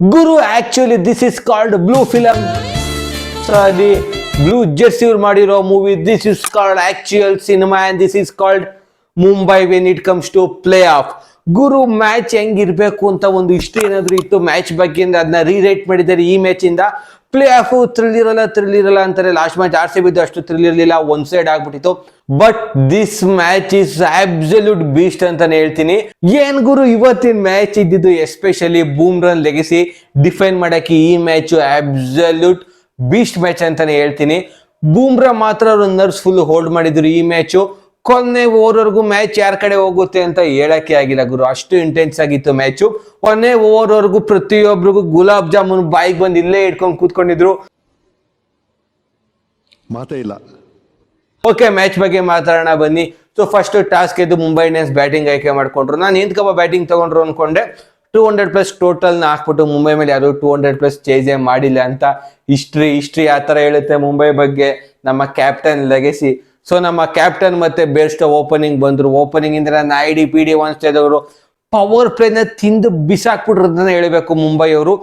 Guru actually this is called blue film sorry blue jersey ಅವ್ರು ಮಾಡಿರೋ movie this is called actual cinema and this is called Mumbai when it comes to playoff ಗುರು match ಹೆಂಗಿರ್ಬೇಕು ಅಂತ ಒಂದು ಇಷ್ಟ ಏನಾದರೂ ಇತ್ತು ಮ್ಯಾಚ್ ಬಗ್ಗೆ ಅದನ್ನ ರೀರೈಟ್ ಮಾಡಿದ್ದಾರೆ ಈ ಮ್ಯಾಚ್ ಇಂದ. ಪ್ಲೇ ಆಫ್ ಥ್ರಿಲ್ ಇರಲ್ಲ ಅಂತಾರೆ ಲಾಸ್ಟ್ ಮ್ಯಾಚ್ ಆರ್ ಸಿ ಬಿದ್ದು ಅಷ್ಟು ಥ್ರಿಲ್ ಇರಲಿಲ್ಲ. ಒನ್ ಸೈಡ್ ಆಗ್ಬಿಟ್ಟಿತ್ತು. But this match is absolute beast ಅಂತಾನೆ ಹೇಳ್ತೀನಿ. ಏನ್ ಗುರು ಇವತ್ತಿನ ಮ್ಯಾಚ್ ಇದ್ದಿದ್ದು especially Bumrah legacy define ಮಾಡಕ್ಕೆ ಈ ಮ್ಯಾಚ್ ಅಬ್ಸಲ್ಯೂಟ್ ಬೀಸ್ಟ್ ಮ್ಯಾಚ್ ಅಂತಾನೆ ಹೇಳ್ತೀನಿ. ಬೂಮ್ರಾ ಮಾತ್ರ ನರ್ಸ್ ಫುಲ್ ಹೋಲ್ಡ್ ಮಾಡಿದ್ರು ಈ ಮ್ಯಾಚು ಕೊನೆ ಓವರ್ವರೆಗೂ ಮ್ಯಾಚ್ ಯಾರ ಕಡೆ ಹೋಗುತ್ತೆ ಅಂತ ಹೇಳಕ್ಕೆ ಆಗಿಲ್ಲ ಗುರು. ಅಷ್ಟು ಇಂಟೆನ್ಸ್ ಆಗಿತ್ತು ಮ್ಯಾಚು. ಕೊನೆ ಓವರ್ವರೆಗೂ ಪ್ರತಿಯೊಬ್ಬರಿಗೂ ಗುಲಾಬ್ ಜಾಮೂನ್ ಬಾಯಿಗೆ ಬಂದು ಇಲ್ಲೇ ಇಟ್ಕೊಂಡು ಕೂತ್ಕೊಂಡಿದ್ರು. ಮಾತೇ ಇಲ್ಲ. ಓಕೆ ಮ್ಯಾಚ್ ಬಗ್ಗೆ ಮಾತಾಡೋಣ ಬನ್ನಿ. ಸೊ ಫಸ್ಟ್ ಟಾಸ್ಕ್ ಎದ್ದು ಮುಂಬೈ ಇಂಡಿಯನ್ಸ್ ಬ್ಯಾಟಿಂಗ್ ಆಯ್ಕೆ ಮಾಡ್ಕೊಂಡ್ರು. ನಾನು ಎಂತಕಪ್ಪ ಬ್ಯಾಟಿಂಗ್ ತಗೊಂಡ್ರು ಅನ್ಕೊಂಡೆ. ಟೂ ಹಂಡ್ರೆಡ್ ಪ್ಲಸ್ ಟೋಟಲ್ನ ಹಾಕ್ಬಿಟ್ಟು ಮುಂಬೈ ಮೇಲೆ ಯಾರು ಟೂ ಹಂಡ್ರೆಡ್ ಪ್ಲಸ್ ಚೇಜೇ ಮಾಡಿಲ್ಲ ಅಂತ ಹಿಸ್ಟ್ರಿ ಹಿಸ್ಟ್ರಿ ಆ ಥರ ಹೇಳುತ್ತೆ ಮುಂಬೈ ಬಗ್ಗೆ ನಮ್ಮ ಕ್ಯಾಪ್ಟನ್ ಲೆಗೆಸಿ. ಸೊ ನಮ್ಮ ಕ್ಯಾಪ್ಟನ್ ಮತ್ತೆ ಬೇಸ್ಟ್ ಓಪನಿಂಗ್ ಬಂದ್ರು. ಓಪನಿಂಗ್ ಇಂದ ಡಿ ಪಿ ಡಿ ಒನ್ ಸ್ಟೇದವರು ಪವರ್ ಪ್ಲೇನ ತಿಂದು ಬಿಸಾಕ್ಬಿಟ್ರದನ್ನ ಹೇಳಬೇಕು ಮುಂಬೈ ಅವರು.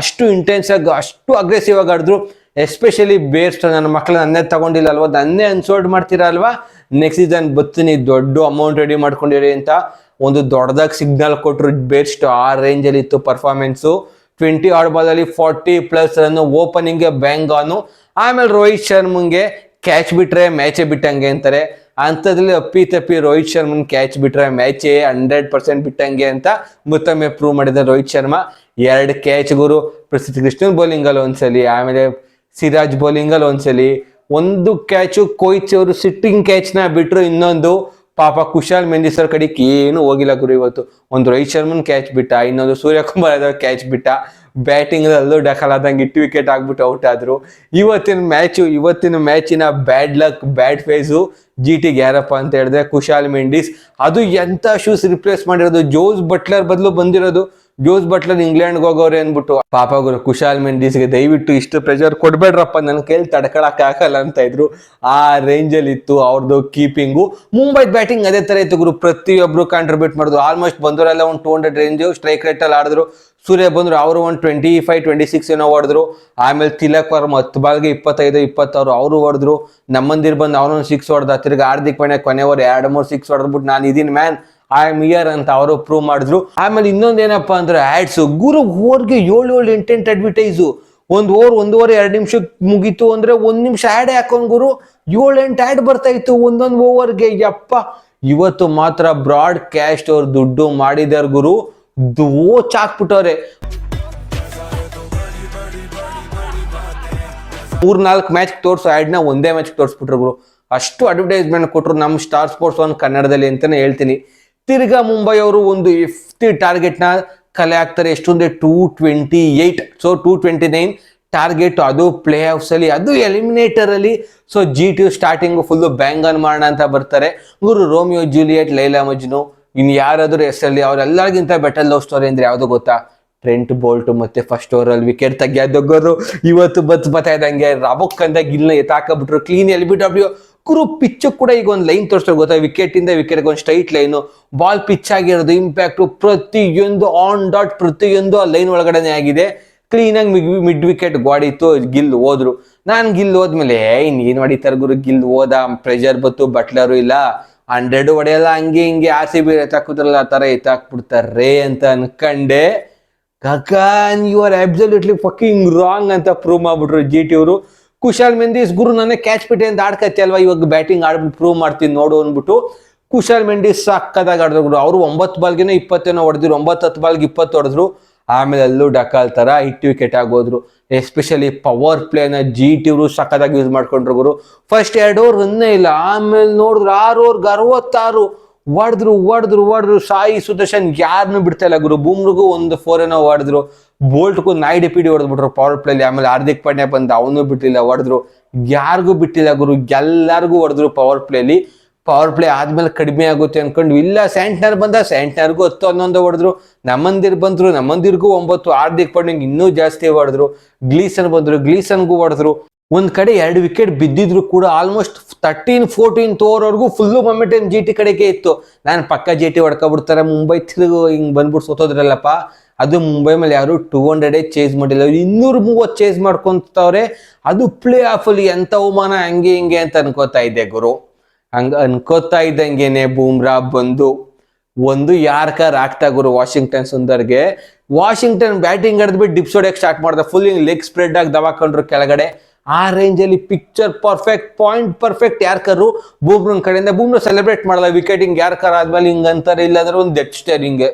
ಅಷ್ಟು ಇಂಟೆನ್ಸ್ ಆಗಿ, ಅಷ್ಟು ಅಗ್ರೆಸಿವ್ ಆಗಿ ಆಡಿದ್ರು. ಎಸ್ಪೆಷಲಿ ಬೇಸ್ಟ್ ನನ್ನ ಮಕ್ಕಳು ನನ್ನೇ ತಗೊಂಡಿಲ್ಲ ಅಲ್ವಾ ನನ್ನೇ ಅನ್ಸೋಲ್ಡ್ ಮಾಡ್ತೀರಾ ಅಲ್ವಾ? ನೆಕ್ಸ್ಟ್ ಸೀಸನ್ ಬತ್ತೀನಿ, ದೊಡ್ಡ ಅಮೌಂಟ್ ರೆಡಿ ಮಾಡ್ಕೊಂಡಿರಿ ಅಂತ ಒಂದು ದೊಡ್ಡದಾಗಿ ಸಿಗ್ನಲ್ ಕೊಟ್ಟರು ಬೇಸ್ಟ್ ಆ ರೇಂಜಲ್ಲಿ ಇತ್ತು ಪರ್ಫಾರ್ಮೆನ್ಸು ಟ್ವೆಂಟಿ ಆಡ್ ಬಾಲ್ ಅಲ್ಲಿ ಫಾರ್ಟಿ ಪ್ಲಸ್ ರನ್ನು ಓಪನಿಂಗ್ಗೆ ಬ್ಯಾಂಗಾನು ಆಮೇಲೆ ರೋಹಿತ್ ಶರ್ಮಂಗೆ ಕ್ಯಾಚ್ ಬಿಟ್ರೆ ಮ್ಯಾಚೇ ಬಿಟ್ಟಂಗೆ ಅಂತಾರೆ. ಅಂಥದ್ರಲ್ಲಿ ಅಪ್ಪಿ ತಪ್ಪಿ ರೋಹಿತ್ ಶರ್ಮನ್ ಕ್ಯಾಚ್ ಬಿಟ್ರೆ ಮ್ಯಾಚೇ ಹಂಡ್ರೆಡ್ ಪರ್ಸೆಂಟ್ ಬಿಟ್ಟಂಗೆ ಅಂತ ಮತ್ತೊಮ್ಮೆ ಪ್ರೂವ್ ಮಾಡಿದ ರೋಹಿತ್ ಶರ್ಮಾ. ಎರಡು ಕ್ಯಾಚ್ ಗುರು ಪ್ರಸಿದ್ಧ ಕೃಷ್ಣನ್ ಬೌಲಿಂಗ್ ಅಲ್ಲಿ ಒಂದ್ಸಲಿ, ಆಮೇಲೆ ಸಿರಾಜ್ ಬೌಲಿಂಗ್ ಅಲ್ಲಿ ಒಂದ್ಸಲಿ. ಒಂದು ಕ್ಯಾಚು ಕೊಯ್ಚ್ ಅವರು ಸಿಟ್ಟಿಂಗ್ ಕ್ಯಾಚ್ನ ಬಿಟ್ರು ಇನ್ನೊಂದು. ಪಾಪ ಕುಶಾಲ್ ಮೆಂದಿಸ್ ಸರ್ ಕಡೆಗೆ ಏನು ಹೋಗಿಲ್ಲ ಗುರು ಇವತ್ತು. ಒಂದು ರೋಹಿತ್ ಶರ್ಮನ್ ಕ್ಯಾಚ್ ಬಿಟ್ಟ, ಇನ್ನೊಂದು ಸೂರ್ಯಕುಮಾರ್ ಯಾದವ್ ಕ್ಯಾಚ್ ಬಿಟ್ಟ. ಬ್ಯಾಟಿಂಗ್ ಅಲ್ಲೂ ಡಕಲಾದಂಗೆ ಇಟ್ಟು ವಿಕೆಟ್ ಆಗ್ಬಿಟ್ಟು ಔಟ್ ಆದ್ರು. ಇವತ್ತಿನ ಮ್ಯಾಚು ಇವತ್ತಿನ ಮ್ಯಾಚಿನ bad luck bad phase G T ಗ್ಯಾರಪ್ಪ ಅಂತ ಹೇಳಿದ್ರೆ ಕುಶಾಲ್ ಮೆಂಡಿಸ್. ಅದು ಎಂತ ಶೂಸ್ ರಿಪ್ಲೇಸ್ ಮಾಡಿರೋದು? ಜೋಸ್ ಬಟ್ಲರ್ ಬದಲು ಬಂದಿರೋದು ಜೋಸ್ ಬಟ್ಲನ್ ಇಂಗ್ಲೆಂಡ್ಗೆ ಹೋಗೋರು ಅಂದ್ಬಿಟ್ಟು, ಪಾಪ ಗುರು, ಕುಶಾಲ್ ಮೆಂಡೀಸ್ಗೆ ದಯವಿಟ್ಟು ಇಷ್ಟು ಪ್ರೆಷರ್ ಕೊಡ್ಬೇಡ್ರಪ್ಪ ನನ್ನ ಕೈಲಿ ತಡ್ಕೊಳಕ್ ಆಗಲ್ಲ ಅಂತ ಇದ್ರು. ಆ ರೇಂಜಲ್ಲಿ ಇತ್ತು ಅವ್ರದ್ದು ಕೀಪಿಂಗು ಮುಂಬೈ ಬ್ಯಾಟಿಂಗ್ ಅದೇ ತರ ಇತ್ತು ಗುರು. ಪ್ರತಿಯೊಬ್ರು ಕಾಂಟ್ರಿಬ್ಯೂಟ್ ಮಾಡಿದ್ರು ಆಲ್ಮೋಸ್ಟ್ ಬಂದವರೆಲ್ಲ ಒಂದು ಟೂ ಹಂಡ್ರೆಡ್ ರೇಂಜು ಸ್ಟ್ರೈಕ್ ರೇಟಲ್ಲಿ ಆಡಿದ್ರು. ಸೂರ್ಯ ಬಂದರು, ಅವರು ಒಂದು ಟ್ವೆಂಟಿ ಫೈವ್ ಟ್ವೆಂಟಿ ಸಿಕ್ಸ್ ಏನೋ ಹೊಡೆದ್ರು. ಆಮೇಲೆ ತಿಲಕ್ ವರ್ಮ ಹತ್ತು ಬಾಲ್ಗೆ ಇಪ್ಪತ್ತೈದು, ಇಪ್ಪತ್ತಾರು ಅವರು ಹೊಡೆದ್ರು. ನಮ್ಮಂದಿರ್ ಬಂದು ಅವನೊಂದು ಸಿಕ್ಸ್ ಹೊಡೆದ. ತಿರ್ಗಿ ಹಾರ್ದಿಕ್ ಪಾಂಡ್ಯ ಕೊನೆಯವರು ಎರಡು, ಮೂರು ಸಿಕ್ಸ್ ಹೊಡೆದ್ಬಿಟ್ಟು ನಾನು ಇದೀನಿ ಮ್ಯಾನ್ ಐ ಆಮ್ ಇಯರ್ ಅಂತ ಅವರು ಪ್ರೂವ್ ಮಾಡಿದ್ರು. ಆಮೇಲೆ ಇನ್ನೊಂದು ಏನಪ್ಪಾ ಅಂದ್ರೆ ಆಡ್ಸ್ ಗುರು ಓವರ್ಗೆ ಏಳು ಏಳು ಎಂಟೆಂಟ್ ಅಡ್ವರ್ಟೈಸು ಒಂದು ಓವರ್ ಒಂದೂವರೆ, ಎರಡು ನಿಮಿಷಕ್ಕೆ ಮುಗೀತು ಅಂದ್ರೆ ಒಂದು ನಿಮಿಷ ಆ್ಯಡ್ ಹಾಕೊಂಡ್ ಗುರು. ಏಳು ಎಂಟು ಆ್ಯಡ್ ಬರ್ತಾ ಇತ್ತು ಒಂದೊಂದು ಓವರ್ಗೆ ಯಪ್ಪ, ಇವತ್ತು ಮಾತ್ರ ಬ್ರಾಡ್ ಕ್ಯಾಶ್ ಅವ್ರು ದುಡ್ಡು ಮಾಡಿದಾರ ಗುರು. ದೋಚ್ ಹಾಕ್ಬಿಟ್ಟವ್ರೆ. ಮೂರ್ ನಾಲ್ಕು ಮ್ಯಾಚ್ ತೋರಿಸೋ ಆ್ಯಡ್ನ ಒಂದೇ ಮ್ಯಾಚ್ ತೋರಿಸ್ಬಿಟ್ರು ಗುರು. ಅಷ್ಟು ಅಡ್ವರ್ಟೈಸ್ಮೆಂಟ್ ಕೊಟ್ಟರು ನಮ್ಮ ಸ್ಟಾರ್ ಸ್ಪೋರ್ಟ್ಸ್ ಒನ್ ಕನ್ನಡದಲ್ಲಿ ಅಂತಾನೆ ಹೇಳ್ತೀನಿ. ತಿರ್ಗಾ ಮುಂಬೈ ಅವರು ಒಂದು ಫಿಫ್ತಿ ಟಾರ್ಗೆಟ್ನ ಕಲೆ ಹಾಕ್ತಾರೆ. ಎಷ್ಟೊಂದ್ರೆ two twenty eight so two twenty nine target ಅದು ಪ್ಲೇ ಆಫ್ಸ್ ಅಲ್ಲಿ, ಅದು ಎಲಿಮಿನೇಟರ್ ಅಲ್ಲಿ. So G T starting full bang on ಮಾಡೋಣ ಅಂತ ಬರ್ತಾರೆ. ಗುರು ರೋಮಿಯೋ ಜೂಲಿಯಟ್, ಲೈಲಾ ಮಜ್ನು ಇನ್ನು ಯಾರಾದರೂ ಹೆಸರಲ್ಲಿ ಅವರೆಲ್ಲರಿಗಿಂತ ಬೆಟರ್ ಲವ್ ಸ್ಟೋರಿ ಅಂದ್ರೆ ಯಾವ್ದು ಗೊತ್ತಾ? ಟ್ರೆಂಟ್ ಬೋಲ್ಟ್ ಮತ್ತೆ ಫಸ್ಟ್ ಓವರ್ ಅಲ್ಲಿ ವಿಕೆಟ್ ತೆಗಿಯೋದೊಗ್ಗೋರು ಇವತ್ತು ಬತ್ ಬತ್ತಾ ಇದ್ದಂಗೆ ರಬಕ್ ಅಂದಾಗ ಗಿಲ್ನ ಎತ್ತಾಕಬಿಟ್ರು. ಕ್ಲೀನ್ ಎಲ್ ಬಿ ಡಬ್ಲ್ಯೂ ಕುರು ಪಿಚ್ಚು ಕೂಡ ಈಗ ಒಂದು ಲೈನ್ ತೋರಿಸ್ತಾರೆ, ಗೊತ್ತಾ? ವಿಕೆಟ್ ಇಂದ ವಿಕೆಟ್ ಒಂದು ಸ್ಟ್ರೈಟ್ ಲೈನು ಬಾಲ್ ಪಿಚ್ ಆಗಿರೋದು ಇಂಪ್ಯಾಕ್ಟ್ ಪ್ರತಿಯೊಂದು ಆನ್ ಡಾಟ್ ಪ್ರತಿಯೊಂದು ಆ ಲೈನ್ ಒಳಗಡೆನೆ ಆಗಿದೆ. ಕ್ಲೀನ್ ಆಗಿ ಮಿಡ್ ವಿಕೆಟ್ ಗೋಡಿತ್ತು ಗಿಲ್ ಹೋದ್ರು. ನಾನು ಗಿಲ್ ಹೋದ್ಮೇಲೆ ಏನ್ ಹೊಡಿತಾರ ಗುರು, ಗಿಲ್ ಹೋದ ಪ್ರೆಷರ್ ಬತ್ತು ಬಟ್ಲರು ಇಲ್ಲ. ಹಂಡ್ರೆಡ್ ಹೊಡೆಯಲ್ಲ, ಹಂಗೆ ಹಿಂಗೆ ಆರ್ ಸಿ ಬಿ ಎತ್ತಾಕುದ್ರಲ್ಲ ಆ ತರ ಎತ್ತಾಕ್ಬಿಡ್ತಾರೆ ಅಂತ ಅನ್ಕಂಡೆ. ಕಕಾನ್ you are absolutely fucking wrong ಅಂತ ಪ್ರೂವ್ ಮಾಡ್ಬಿಟ್ರು ಜಿ ಟಿ ಅವರು. ಕುಶಾಲ್ ಮೆಂಡೀಸ್ ಗುರು ನನ್ನ ಕ್ಯಾಚ್ ಬಿಟ್ಟೆ ಅಂತ ಆಡ್ಕತ್ತೆ ಅಲ್ವಾ? ಇವಾಗ ಬ್ಯಾಟಿಂಗ್ ಆಡ್ಬಿಟ್ಟು ಪ್ರೂವ್ ಮಾಡ್ತೀನಿ ನೋಡು ಅಂದ್ಬಿಟ್ಟು ಕುಶಾಲ್ ಮೆಂಡಿಸ್ ಸಕ್ಕದಾಗ ಆಡಿದ್ರು ಗುರು. ಅವರು ಒಂಬತ್ತು ಬಾಲ್ಗೆನೋ ಇಪ್ಪತ್ತೇನೋ ಹೊಡೆದ್ರು, ಒಂಬತ್ತು ಹತ್ತು ಬಾಲ್ಗೆ ಇಪ್ಪತ್ತು ಹೊಡೆದ್ರು, ಆಮೇಲೆ ಅಲ್ಲೂ ಡಕಾಲ್ ಥರ ಹಿಟ್ ವಿಕೆಟ್ ಆಗೋದ್ರು ಎಸ್ಪೆಷಲಿ ಪವರ್ ಪ್ಲೇನ ಜಿ ಟಿ ಅವರು ಸಕ್ಕದಾಗಿ ಯೂಸ್ ಮಾಡ್ಕೊಂಡ್ರು ಗುರು. ಫಸ್ಟ್ ಎರಡು ಓವರ್ ರನ್ನೇ ಇಲ್ಲ. ಆಮೇಲೆ ನೋಡಿದ್ರು ಆರು ಓವರ್ಗೆ ಅರವತ್ತಾರು. ಹೊಡೆದ್ರು ಹೊಡೆದ್ರು ಹೊಡೆದ್ರು ಸಾಯಿ ಸುದರ್ಶನ್ ಯಾರನ್ನೂ ಬಿಡ್ತಾ ಇಲ್ಲ ಗುರು. ಬೂಮ್ರಿಗೂ ಒಂದು ಫೋರ್ ಏನೋ ಹೊಡೆದ್ರು ಬೋಲ್ಟ್ಗೂ ನಾಯ್ಡು ಪಿಡಿ ಹೊಡೆದ್ಬಿಟ್ರು ಪವರ್ ಪ್ಲೇಲಿ ಆಮೇಲೆ ಹಾರ್ದಿಕ್ ಪಾಂಡ್ಯ ಬಂದು ಅವನು ಬಿಟ್ಟಿಲ್ಲ ಹೊಡೆದ್ರು ಯಾರಿಗೂ ಬಿಟ್ಟಿಲ್ಲ ಗುರು. ಎಲ್ಲರಿಗೂ ಹೊಡೆದ್ರು ಪವರ್ ಪ್ಲೇಲಿ ಪವರ್ ಪ್ಲೇ ಆದ್ಮೇಲೆ ಕಡಿಮೆ ಆಗುತ್ತೆ ಅನ್ಕೊಂಡು ಇಲ್ಲ. ಸ್ಯಾಂಟ್ನರ್ ಬಂದ, ಸ್ಯಾಂಟ್ನರ್ಗೂ ಹತ್ತು, ಹನ್ನೊಂದು ಹೊಡೆದ್ರು. ನಮ್ಮಂದಿರ್ ಬಂದ್ರು, ನಮ್ಮಂದಿರ್ಗೂ ಒಂಬತ್ತು. ಹಾರ್ದಿಕ್ ಪಾಂಡ್ಯಂಗೆ ಇನ್ನೂ ಜಾಸ್ತಿ ಹೊಡೆದ್ರು. ಗ್ಲೀಸನ್ ಬಂದ್ರು, ಗ್ಲೀಸನ್ಗೂ ಹೊಡೆದ್ರು. ಒಂದ್ ಕಡೆ ಎರಡು ವಿಕೆಟ್ ಬಿದ್ದಿದ್ರು ಕೂಡ ಆಲ್ಮೋಸ್ಟ್ ತರ್ಟೀನ್ ಫೋರ್ಟೀನ್ ತೋರ್ವರೆಗೂ ಫುಲ್ಲು ಮೊಮೆಂಟಮ್ ಜಿ ಟಿ ಕಡೆಗೆ ಇತ್ತು. ನಾನು ಪಕ್ಕ ಜಿ ಟಿ ಹೊಡ್ಕೊಬಿಡ್ತಾರೆ, ಮುಂಬೈ ತಿರುಗು ಹಿಂಗೆ ಬಂದ್ಬಿಟ್ಟು ಸೋತೋದ್ರಲ್ಲಪ್ಪ. ಅದು ಮುಂಬೈ ಮೇಲೆ ಯಾರು ಟೂ ಹಂಡ್ರೆಡೇ ಚೇಸ್ ಮಾಡಿಲ್ಲ. ಇನ್ನೂರ ಮೂವತ್ತು ಚೇಸ್ ಮಾಡ್ಕೊತವ್ರೆ, ಅದು ಪ್ಲೇ ಆಫಲ್ಲಿ ಎಂಥ ಅವಮಾನ, ಹಂಗೆ ಹಿಂಗೆ ಅಂತ ಅನ್ಕೋತಾ ಇದ್ದೆ ಗುರು. ಹಂಗ ಅನ್ಕೋತಾ ಇದ್ದಂಗೆನೆ ಬೂಮ್ರಾ ಬಂದು. ಒಂದು ಯಾರ್ಕರ್ ಆಗ್ತಾ ಗುರು ವಾಷಿಂಗ್ಟನ್ ಸುಂದರ್ಗೆ. ವಾಷಿಂಗ್ಟನ್ ಬ್ಯಾಟಿಂಗ್ ಹಿಡಿದ್ಬಿಟ್ಟು ಡಿಪ್ಸ್ ಹೊಡೆಯಕ್ಕೆ ಸ್ಟಾರ್ಟ್ ಮಾಡ್ದ. ಫುಲ್ ಹಿಂಗ್ ಲೆಗ್ ಸ್ಪ್ರೆಡ್ ಆಗಿ ದವಾಕೊಂಡ್ರು ಕೆಳಗಡೆ. ಆ ರೇಂಜ್ ಅಲ್ಲಿ picture perfect point perfect yorker ಬೂಮ್ರನ್ ಕಡೆಯಿಂದ ಬೂಮ್ರ ಸೆಲೆಬ್ರೇಟ್ ಮಾಡಲ್ಲ. ವಿಕೆಟ್ ಹಿಂಗ್ ಯಾರ್ಕರ್ ಆದ್ಮೇಲೆ ಹಿಂಗ್ ಅಂತಾರೆ, ಇಲ್ಲಾಂದ್ರೆ ಒಂದು ಡೆತ್ ಸ್ಟೇರ್ ಹಿಂಗೆ.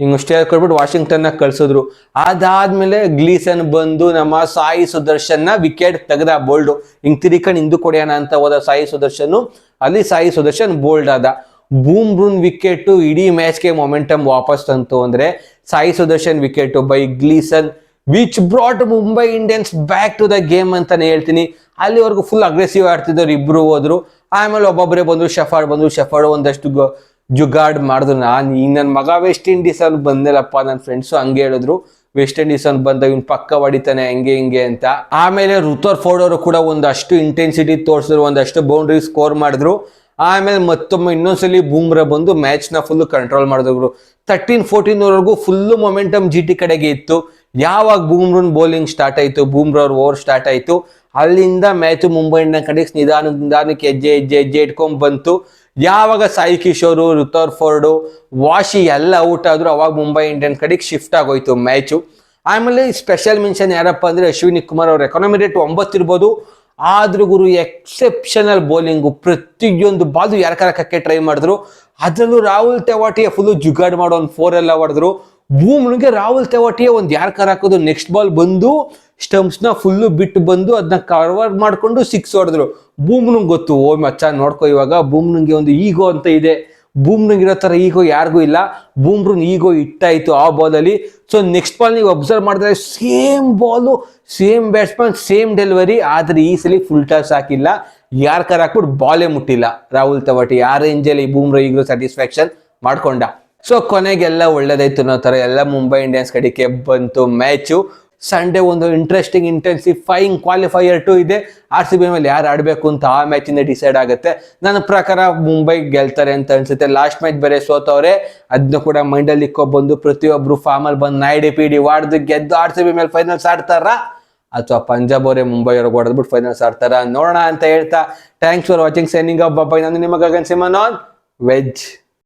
ಹಿಂಗ್ ಸ್ಟೇರ್ ಕೊಟ್ಬಿಟ್ಟು ವಾಷಿಂಗ್ಟನ್ನ ಕಳ್ಸಿದ್ರು. ಅದಾದ್ಮೇಲೆ ಗ್ಲೀಸನ್ ಬಂದು ನಮ್ಮ ಸಾಯಿ ಸುದರ್ಶನ್ನ ವಿಕೆಟ್ ತೆಗೆದ ಬೋಲ್ಡ್ ಹಿಂಗ್ ತಿರ್ಕೊಂಡು ಹಿಂದೂ ಕೊಡ್ಯಾನ ಅಂತ ಹೋದ ಸಾಯಿ ಸುದರ್ಶನ್, ಅಲ್ಲಿ ಸಾಯಿ ಸುದರ್ಶನ್ ಬೋಲ್ಡ್ ಆದ. ಬೂಮ್ ಬ್ರೂನ್ ವಿಕೆಟ್ ಇಡೀ ಮ್ಯಾಚ್ಗೆ ಮೊಮೆಂಟಮ್ ವಾಪಸ್ ತಂತು. ಅಂದ್ರೆ Sai Sudharsan wicket by Gleeson which brought Mumbai Indians back to the game ಅಂತಾನೆ ಹೇಳ್ತೀನಿ. ಅಲ್ಲಿವರೆಗೂ ಫುಲ್ ಅಗ್ರೆಸಿವ್ ಆಡ್ತಿದ್ದವ್ರು ಇಬ್ರು ಹೋದ್ರು. ಆಮೇಲೆ ಒಬ್ಬೊಬ್ಬರೇ ಬಂದ್ರು ಶಫಾಡ್ ಬಂದ್ರು. ಶಫಾಡ್ ಒಂದಷ್ಟು ಜುಗಾಡ್ ಮಾಡಿದ್ರು. ನಾನು, ಈಗ ನನ್ನ ಮಗ ವೆಸ್ಟ್ ಇಂಡೀಸ್ ಅಲ್ಲಿ ಬಂದಲ್ಲಪ್ಪ ನನ್ನ ಫ್ರೆಂಡ್ಸು ಹಂಗೆ ಹೇಳಿದ್ರು. ವೆಸ್ಟ್ ಇಂಡೀಸ್ ಅಲ್ಲಿ ಬಂದಾಗ ಇವ್ನು ಪಕ್ಕ ಹೊಡಿತಾನೆ, ಹಂಗೆ ಹಿಂಗೆ ಅಂತ. ಆಮೇಲೆ ರುತರ್ ಫೋರ್ಡ್ ಅವರು ಕೂಡ ಒಂದಷ್ಟು ಇಂಟೆನ್ಸಿಟಿ ತೋರಿಸಿದ್ರು, ಒಂದಷ್ಟು ಬೌಂಡ್ರಿ ಸ್ಕೋರ್ ಮಾಡಿದ್ರು. ಆಮೇಲೆ ಮತ್ತೊಮ್ಮೆ ಇನ್ನೊಂದ್ಸಲಿ ಬೂಮ್ರಾ ಬಂದು ಮ್ಯಾಚ್ನ ಫುಲ್ ಕಂಟ್ರೋಲ್ ಮಾಡಿದ್ರು ತರ್ಟೀನ್ ಫೋರ್ಟೀನ್ ವರೆಗೂ ಫುಲ್ ಮೊಮೆಂಟಮ್ ಜಿ ಟಿ ಕಡೆಗೆ ಇತ್ತು. ಯಾವಾಗ ಬೂಮ್ರನ್ ಬೌಲಿಂಗ್ ಸ್ಟಾರ್ಟ್ ಆಯ್ತು ಬೂಮ್ರವ್ರ ಓವರ್ ಸ್ಟಾರ್ಟ್ ಆಯ್ತು, ಅಲ್ಲಿಂದ ಮ್ಯಾಚ್ ಮುಂಬೈ ಇಂಡಿಯನ್ ಕಡೆಗೆ ನಿಧಾನ ನಿಧಾನಕ್ಕೆ ಹೆಜ್ಜೆ ಹೆಜ್ಜೆ ಹೆಜ್ಜೆ ಇಟ್ಕೊಂಡ್ ಬಂತು. ಯಾವಾಗ Sai Kishore, Rutherford, Washi ಎಲ್ಲ ಔಟ್ ಆದರೂ ಅವಾಗ ಮುಂಬೈ ಇಂಡಿಯನ್ ಕಡೆಗೆ ಶಿಫ್ಟ್ ಆಗೋಯ್ತು ಮ್ಯಾಚು ಆಮೇಲೆ ಸ್ಪೆಷಲ್ ಮೆನ್ಷನ್ ಯಾರಪ್ಪ ಅಂದ್ರೆ ಅಶ್ವಿನಿ ಕುಮಾರ್ ಅವ್ರ. ಎಕಾನಮಿ ರೇಟ್ ಒಂಬತ್ತು ಇರ್ಬೋದು. ಆದ್ರೂ ಗುರು ಎಕ್ಸೆಪ್ಷನಲ್ ಬೌಲಿಂಗು ಪ್ರತಿಯೊಂದು ಬಾಲು ಯಾರ ಕಕ್ಕೆ ಟ್ರೈ ಮಾಡಿದ್ರು. ಅದರಲ್ಲೂ ರಾಹುಲ್ ತೆವಾಟಿಯ ಫುಲ್ ಜುಗಾಡ್ ಮಾಡೋ ಒಂದು ಫೋರ್ ಎಲ್ಲ ಹೊಡೆದ್ರು. ಬೂಮ್ನಿಗೆ ರಾಹುಲ್ ತೆವಾಟಿಯ ಒಂದು ಯಾರು ಕರ್ ಹಾಕೋದು? ನೆಕ್ಸ್ಟ್ ಬಾಲ್ ಬಂದು ಸ್ಟಂಪ್ಸ್ನ ಫುಲ್ಲು ಬಿಟ್ಟು ಬಂದು ಅದನ್ನ ಕವರ್ ಮಾಡ್ಕೊಂಡು ಸಿಕ್ಸ್ ಹೊಡೆದ್ರು. ಬೂಮ್ನಂಗೆ ಗೊತ್ತು, ಓ ಮಚ್ಚ, ನೋಡ್ಕೋ ಇವಾಗ ಬೂಮ್ನಂಗೆ ಒಂದು ಈಗೋ ಅಂತ ಇದೆ. ಬೂಮ್ನಂಗೆ ಇರೋ ಥರ ಈಗೋ ಯಾರಿಗೂ ಇಲ್ಲ. ಬೂಮ್ರನ್ ಈಗೋ ಇಟ್ಟಾಯಿತು ಆ ಬಾಲಲ್ಲಿ ಸೊ ನೆಕ್ಸ್ಟ್ ಬಾಲ್ ನೀವು ಅಬ್ಸರ್ವ್ ಮಾಡಿದ್ರೆ same ball same batsman same delivery ಆದ್ರೆ ಈ ಸಲ ಫುಲ್ ಟಾಸ್ ಹಾಕಿಲ್ಲ. ಯಾರ ಕರ್ ಹಾಕ್ಬಿಟ್ಟು ಬಾಲೇ ಮುಟ್ಟಿಲ್ಲ. ರಾಹುಲ್ ತವಾಟಿ, ಆ ರೇಂಜಲ್ಲಿ ಬೂಮ್ರಾ ಈಗಲೂ ಸ್ಯಾಟಿಸ್ಫ್ಯಾಕ್ಷನ್ ಮಾಡ್ಕೊಂಡ. ಸೊ ಕೊನೆಗೆಲ್ಲ ಒಳ್ಳೇದಾಯ್ತು ಅನ್ನೋ ಥರ ಎಲ್ಲ ಮುಂಬೈ ಇಂಡಿಯನ್ಸ್ ಕಡೆಗೆ ಬಂತು ಮ್ಯಾಚು. ಸಂಡೇ ಒಂದು ಇಂಟ್ರೆಸ್ಟಿಂಗ್ ಇಂಟೆನ್ಸಿಫೈಯಿಂಗ್ ಕ್ವಾಲಿಫೈಯರ್ ಟು ಇದೆ. ಆರ್ ಸಿ ಬಿ ಮೇಲೆ ಯಾರು ಆಡಬೇಕು ಅಂತ ಆ ಮ್ಯಾಚಿಂದ ಡಿಸೈಡ್ ಆಗುತ್ತೆ. ನನ್ನ ಪ್ರಕಾರ ಮುಂಬೈ ಗೆಲ್ತಾರೆ ಅಂತ ಅನ್ಸುತ್ತೆ. ಲಾಸ್ಟ್ ಮ್ಯಾಚ್ ಬೇರೆ ಸೋತವ್ರೆ ಅದನ್ನ ಕೂಡ ಮೈಂಡಲ್ಲಿ ಇಕ್ಕೊಬಂದು ಪ್ರತಿಯೊಬ್ಬರು ಫಾರ್ಮಲ್ಲಿ ಬಂದು ನಾಯ್ಡಿ ಪಿ ಡಿ ವಾಡ್ದು ಗೆದ್ದು ಆರ್ ಸಿ ಬಿ ಮೇಲೆ ಫೈನಲ್ಸ್ ಆಡ್ತಾರ? ಅಥವಾ ಪಂಜಾಬ್ ಅವರೇ ಮುಂಬೈ ಅವ್ರಿಗೆ ಹೊಡೆದ್ಬಿಟ್ಟು ಫೈನಲ್ಸ್ ಆಡ್ತಾರ? ನೋಡೋಣ ಅಂತ ಹೇಳ್ತಾ. Thanks for watching signing up bye bye ನಾನು ನಿಮಗೆ ಸಿಮನ್ ಆನ್ ವೆಜ್